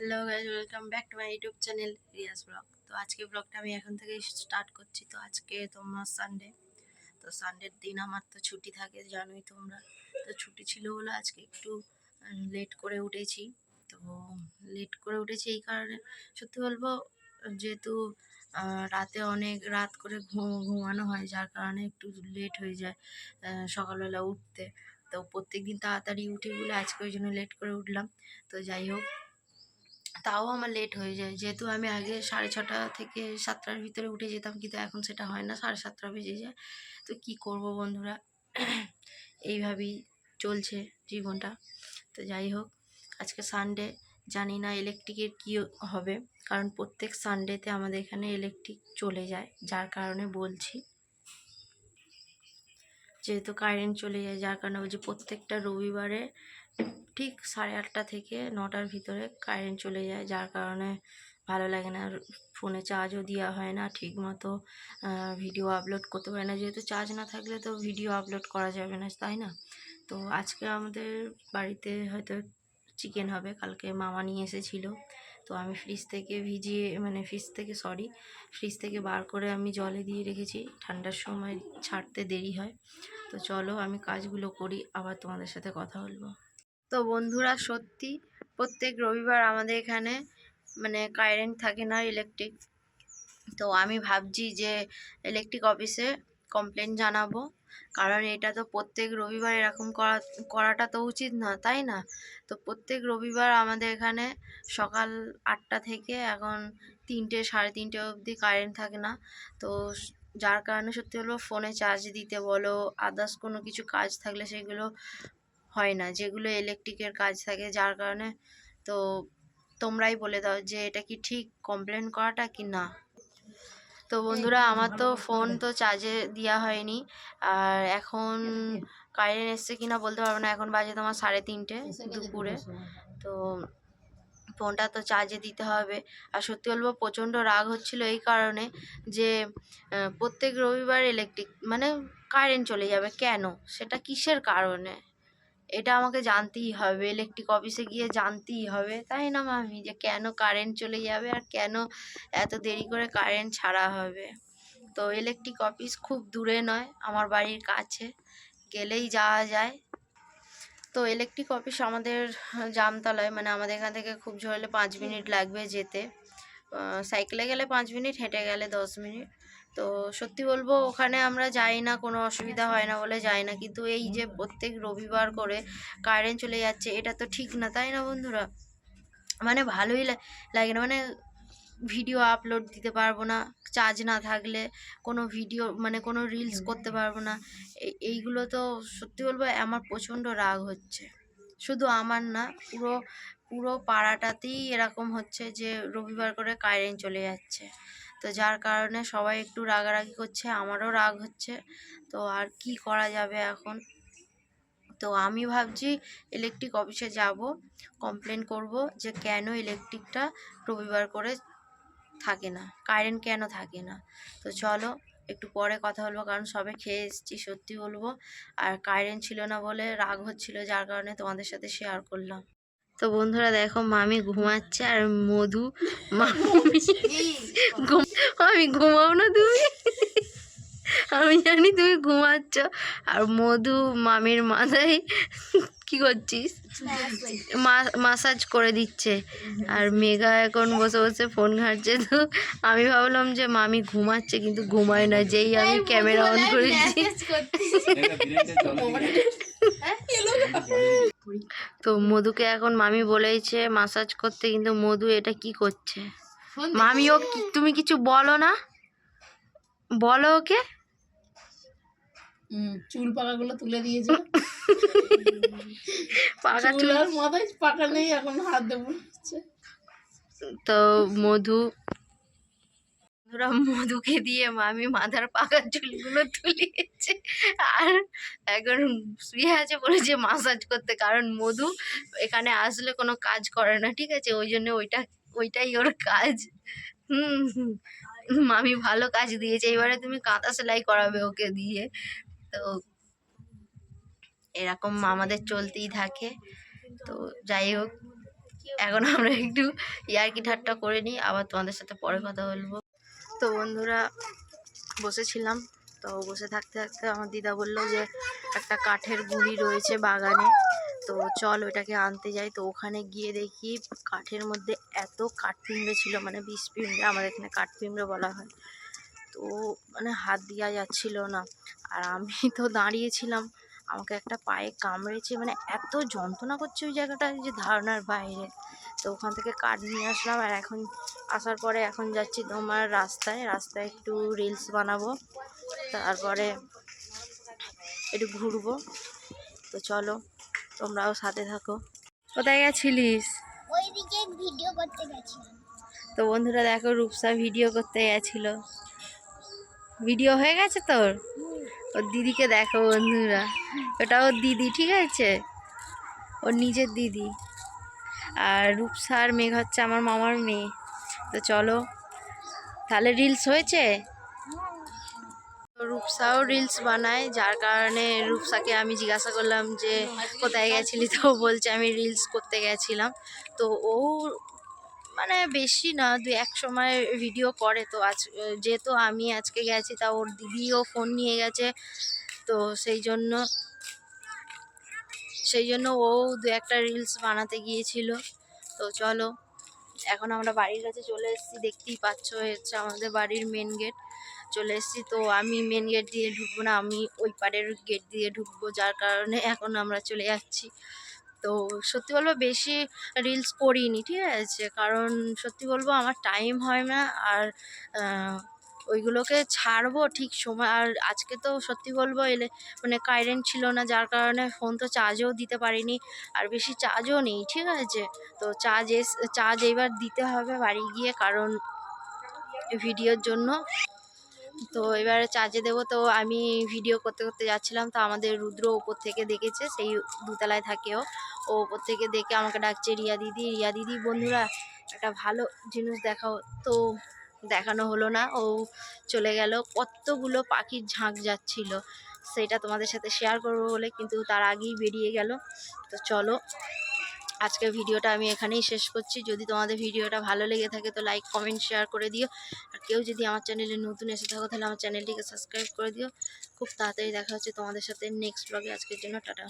Hello guys welcome back to my YouTube channel Riya's vlog তো আজকে ব্লগটা আমি এখন থেকে স্টার্ট করছি। তো আজকে তোমার সানডে তো সানডের দিন আমার তো ছুটি থাকে, জানোই তোমরা। তো ছুটি ছিল বলে আজকে একটু লেট করে উঠেছি। তো লেট করে উঠেছি এই কারণে। সত্যি বলব, যেহেতু রাতে অনেক, রাত করে ঘুমানো হয়, যার কারণে একটু লেট হয়ে যায় সকালবেলা উঠতে। তো প্রত্যেক দিন তাড়াতাড়ি উঠি বলে আজকে ওই জন্য লেট করে উঠলাম। তো যাই হোক তাও আমার লেট হয়ে যায়। যেহেতু আমি আগে সাড়ে ছটা থেকে সাতটার ভিতরে উঠে যেতাম, কিন্তু এখন সেটা হয় না, সাড়ে সাতটা বেজে যায়। তো কি করব বন্ধুরা? এইভাবেই চলছে জীবনটা। তো যাই হোক, আজকে সানডে জানি না ইলেকট্রিকের কী হবে, কারণ প্রত্যেক সানডেতে আমাদের এখানে ইলেকট্রিক চলে যায়, যার কারণে বলছি। যেহেতু কারেন্ট চলে যায়, যার কারণে বলছি প্রত্যেকটা রবিবারে ঠিক সাড়ে আটটা থেকে নটার ভিতরে কারেন্ট চলে যায়, যার কারণে ভালো লাগে না। ফোনে চার্জও দেওয়া হয় না ঠিক মতো ভিডিও আপলোড করতে পারে না। যেহেতু চার্জ না থাকলে তো ভিডিও আপলোড করা যাবে না, তাই না? তো আজকে আমাদের বাড়িতে হয়তো চিকেন হবে। কালকে মামা নিয়ে এসেছিল। তো আমি ফ্রিজ থেকে ভিজিয়ে মানে ফ্রিজ থেকে সরি ফ্রিজ থেকে বার করে আমি জলে দিয়ে রেখেছি। ঠান্ডার সময় ছাড়তে দেরি হয়। তো চলো আমি কাজগুলো করি, আবার তোমাদের সাথে কথা বলব। তো বন্ধুরা, সত্যি প্রত্যেক রবিবার আমাদের এখানে মানে কারেন্ট থাকে না ইলেকট্রিক তো আমি ভাবছি যে ইলেকট্রিক অফিসে কমপ্লেন জানাব, কারণ এটা তো প্রত্যেক রবিবার এরকম করা, করাটা তো উচিত না, তাই না? তো প্রত্যেক রবিবার আমাদের এখানে সকাল আটটা থেকে এখন তিনটে, সাড়ে তিনটে অবধি কারেন্ট থাকে না। তো যার কারণে সত্যি হলো ফোনে চার্জ দিতে বলো আদার্স কোনো কিছু কাজ থাকলে সেগুলো হয় না যেগুলো ইলেকট্রিকের কাজ থাকে যার কারণে তো তোমরাই বলে দাও যে এটা কি ঠিক কমপ্লেন করাটা কি না? তো বন্ধুরা আমার তো ফোন তো চার্জে দেওয়া হয়নি। আর এখন কারেন্ট এসছে কিনা বলতে পারব না এখন বাজে তোমার সাড়ে তিনটে দুপুরে। তো ফোনটা তো চার্জে দিতে হবে। আর সত্যি বলব প্রচণ্ড রাগ হচ্ছিল এই কারণে যে প্রত্যেক রবিবার ইলেকট্রিক মানে কারেন্ট চলে যাবে কেন? সেটা কিসের কারণে? এটা আমাকে জানতেই হবে ইলেকট্রিক অফিসে গিয়ে জানতেই হবে। তাই না, মামি? যে কেন কারেন্ট চলে যাবে আর কেন এত দেরি করে কারেন্ট ছাড়া হবে? তো ইলেকট্রিক অফিস খুব দূরে নয়, আমার বাড়ির কাছে। গেলেই যাওয়া যায়। তো ইলেকট্রিক অফিস আমাদের জামতলায় মানে আমাদের এখান থেকে খুব ঝরলে পাঁচ মিনিট লাগবে যেতে। সাইকেলে গেলে পাঁচ মিনিট, হেঁটে গেলে দশ মিনিট। তো সত্যি বলব ওখানে আমরা যাই না কোনো অসুবিধা হয় না বলে যাই না। কিন্তু এই যে প্রত্যেক রবিবার করে কারেন্ট চলে যাচ্ছে এটা তো ঠিক না তাই না বন্ধুরা? মানে ভালোই লাগে না মানে ভিডিও আপলোড দিতে পারব না চার্জ না থাকলে কোনো ভিডিও মানে কোনো রিলস করতে পারব না। এই- এইগুলো তো সত্যি বলব আমার প্রচণ্ড রাগ হচ্ছে। শুধু আমার না পুরো পুরো পাড়াটাতেই এরকম হচ্ছে যে রবিবার করে কারেন্ট চলে যাচ্ছে। তো যার কারণে সবাই একটু রাগারাগি করছে, আমারও রাগ হচ্ছে। তো আর কি করা যাবে এখন? তো আমি ভাবছি ইলেকট্রিক অফিসে যাব কমপ্লেন করব যে কেন ইলেকট্রিকটা রবিবার করে থাকে না কারেন্ট কেন থাকে না? তো চলো, একটু পরে কথা বলব, কারণ সবে খেয়ে এসেছি, সত্যি বলব। আর কারেন্ট ছিল না বলে রাগ হচ্ছিল, যার কারণে তোমাদের সাথে শেয়ার করলাম। তো বন্ধুরা দেখো মামি ঘুমাচ্ছে আর মধু মামি ঘুম- আমি ঘুমাও না তুমি। আমি জানি তুমি ঘুমাচ্ছ। আর মধু মামির মাথায় কি করছিস? মাসাজ করে দিচ্ছে। আর মেঘা এখন বসে বসে ফোন ঘাটছে। তো আমি ভাবলাম যে মামি ঘুমাচ্ছে কিন্তু ঘুমায় না। যেই আমি ক্যামেরা অন করেছি। তো মধুকে এখন মামি বলেছে মাসাজ করতে কিন্তু মধু এটা কি করছে? মামিও তুমি কিছু বলো না? বলো ওকে। চুল পাকাগুলো তুলে দিয়েছে। পাকা চুল চুল। আর মাথায় পাকা নেই এখন হাত দেবো তো মধু বন্ধুরা মধুকে দিয়ে মামি মাথার পাকা চুলগুলো তুলিয়েছে। আর এখন শুয়ে আছে বলেছে মাসাজ করতে, কারণ মধু এখানে আসলে কোনো কাজ করে না, ঠিক আছে? ওই জন্য ওইটা, ওইটাই ওর কাজ। হুম হুম। মামি ভালো কাজ দিয়েছে। এবারে তুমি কাঁথা সেলাই করাবে ওকে দিয়ে। তো এরকম আমাদের চলতেই থাকে। তো যাই হোক, এখন আমরা একটু ইয়ার্কি ঠাট্টা করে নিই। আবার তোমাদের সাথে পরে কথা বলব। তো বন্ধুরা বসেছিলাম, তো বসে থাকতে থাকতে আমার দিদা বলল যে একটা কাঠের গুঁড়ি রয়েছে বাগানে, তো চল ওটাকে আনতে যাই। তো ওখানে গিয়ে দেখি কাঠের মধ্যে এত কাঠ পিঁমড়ে ছিল মানে বিষ পিঁমড়ে আমাদের এখানে কাঠ পিঁমড়ে বলা হয়। তো মানে হাত দেওয়া যাচ্ছিল না। আর আমি তো দাঁড়িয়েছিলাম আমাকে একটা পায়ে কামড়েছে মানে এত যন্ত্রণা করছে ওই জায়গাটা যে ধারণার বাইরে। তো ওখান থেকে কাঠ নিয়ে আসলাম আর এখন আসার পরে এখন যাচ্ছি তোমার রাস্তায় রাস্তায় একটু রিলস বানাবো তারপরে একটু ঘুরবো। তো চলো তোমরাও সাথে থাকো। কোথায় গেছিলিস? ওইদিকে ভিডিও করতে গেছিলাম। তো বন্ধুরা দেখো রূপসা ভিডিও করতে গেছিল। ভিডিও হয়ে গেছে তোর? ওর দিদিকে দেখো বন্ধুরা। ওটা ওর দিদি, ঠিক আছে? ওর নিজের দিদি। আর রূপসা আর মেঘ হচ্ছে আমার মামার মেয়ে। তো চলো, তাহলে রিলস হয়েছে? রূপসাও রিলস বানায়, যার কারণে রূপসাকে আমি জিজ্ঞাসা করলাম যে, কোথায় গেছিলি? তো বলছে আমি রিলস করতে গেছিলাম। তো ও মানে বেশি না দু এক সময় ভিডিও করে তো। আজ যেহেতু আমি আজকে গেছি, তা ওর দিদিও ফোন নিয়ে গেছে। তো সেই জন্য সেই জন্য ও দু একটা রিলস বানাতে গিয়েছিল। তো চলো, এখন আমরা বাড়ির কাছে চলে এসেছি। দেখতেই পাচ্ছ হচ্ছে আমাদের বাড়ির মেন গেট চলে এসেছি, তো আমি মেন গেট দিয়ে ঢুকবো না, আমি ওই পারের গেট দিয়ে ঢুকবো। যার কারণে এখন আমরা চলে যাচ্ছি। তো সত্যি বলব বেশি রিলস করিনি ঠিক আছে? কারণ সত্যি বলব আমার টাইম হয় না আর ওইগুলোকে ছাড়বো ঠিক সময়, আর আজকে তো সত্যি বলব এলে মানে কারেন্ট ছিল না, যার কারণে ফোন তো চার্জও দিতে পারিনি, আর বেশি চার্জও নেই, ঠিক আছে? তো চার্জ এস চার্জ এইবার দিতে হবে বাড়ি গিয়ে, কারণ ভিডিওর জন্য তো এবারে চার্জে দেবো। তো আমি ভিডিও করতে করতে যাচ্ছিলাম। তো আমাদের রুদ্র ওপর থেকে দেখেছে, সেই দুতলায় থাকেও ও। ওপর থেকে দেখে আমাকে ডাকছে, রিয়া দিদি রিয়া দিদি, বন্ধুরা, একটা ভালো জিনিস দেখাও। তো দেখানো হলো না, ও চলে গেল। কতগুলো পাখির ঝাঁক যাচ্ছিল, সেটা তোমাদের সাথে শেয়ার করব বলে, কিন্তু তার আগেই বেরিয়ে গেল। তো চলো আজকের ভিডিওটা আমি এখানেই শেষ করছি। যদি তোমাদের ভিডিওটা ভালো লেগে থাকে তো লাইক কমেন্ট শেয়ার করে দিও। আর কেউ যদি আমার চ্যানেলে নতুন এসে থাকো তাহলে আমার চ্যানেলটিকে সাবস্ক্রাইব করে দিও। খুব তাড়াতাড়ি দেখা হচ্ছে তোমাদের সাথে নেক্সট ব্লগে আজকের জন্য টাটা।